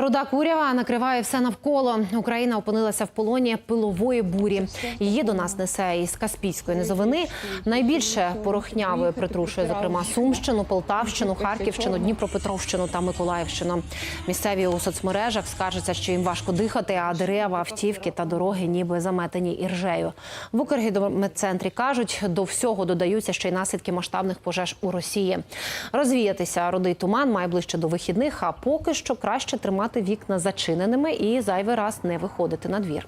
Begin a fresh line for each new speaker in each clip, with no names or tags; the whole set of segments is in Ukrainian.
Руда курява накриває все навколо. Україна опинилася в полоні пилової бурі. Її до нас несе із Каспійської низовини. Найбільше порохнявою притрушує, зокрема, Сумщину, Полтавщину, Харківщину, Дніпропетровщину та Миколаївщину. Місцеві у соцмережах скаржаться, що їм важко дихати, а дерева, автівки та дороги ніби заметені іржею. В Укргідрометцентрі кажуть, до всього додаються ще й наслідки масштабних пожеж у Росії. Розвіятися родий туман має ближче до вихідних, а поки що краще тримати вікна зачиненими і зайвий раз не виходити на двір.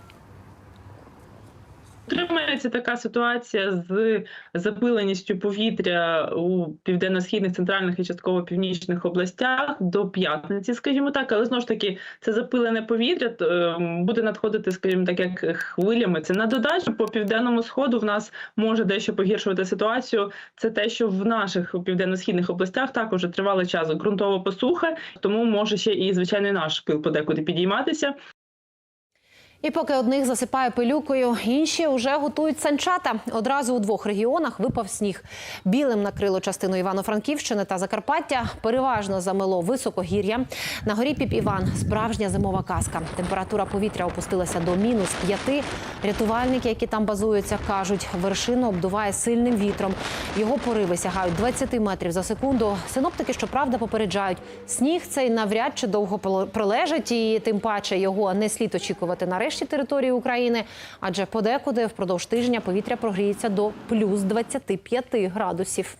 Тримається така ситуація з запиленістю повітря у південно-східних, центральних і частково північних областях до п'ятниці, скажімо так, але знову ж таки це запилене повітря е, буде надходити, скажімо так, як хвилями. Це на додачу по південному сходу в нас може дещо погіршувати ситуацію. Це те, що в наших південно-східних областях також тривалий час ґрунтова посуха, тому може ще і звичайний наш пил подекуди підійматися.
І поки одних засипає пилюкою, інші вже готують санчата. Одразу у двох регіонах випав сніг. Білим накрило частину Івано-Франківщини та Закарпаття. Переважно замело високогір'я. На горі Піп Іван справжня зимова казка. Температура повітря опустилася до мінус п'яти. Рятувальники, які там базуються, кажуть, вершину обдуває сильним вітром. Його пориви сягають 20 метрів за секунду. Синоптики, щоправда, попереджають, сніг цей навряд чи довго пролежить, і тим паче його не слід очікувати на решті території України, адже подекуди впродовж тижня повітря прогріється до плюс 25 градусів.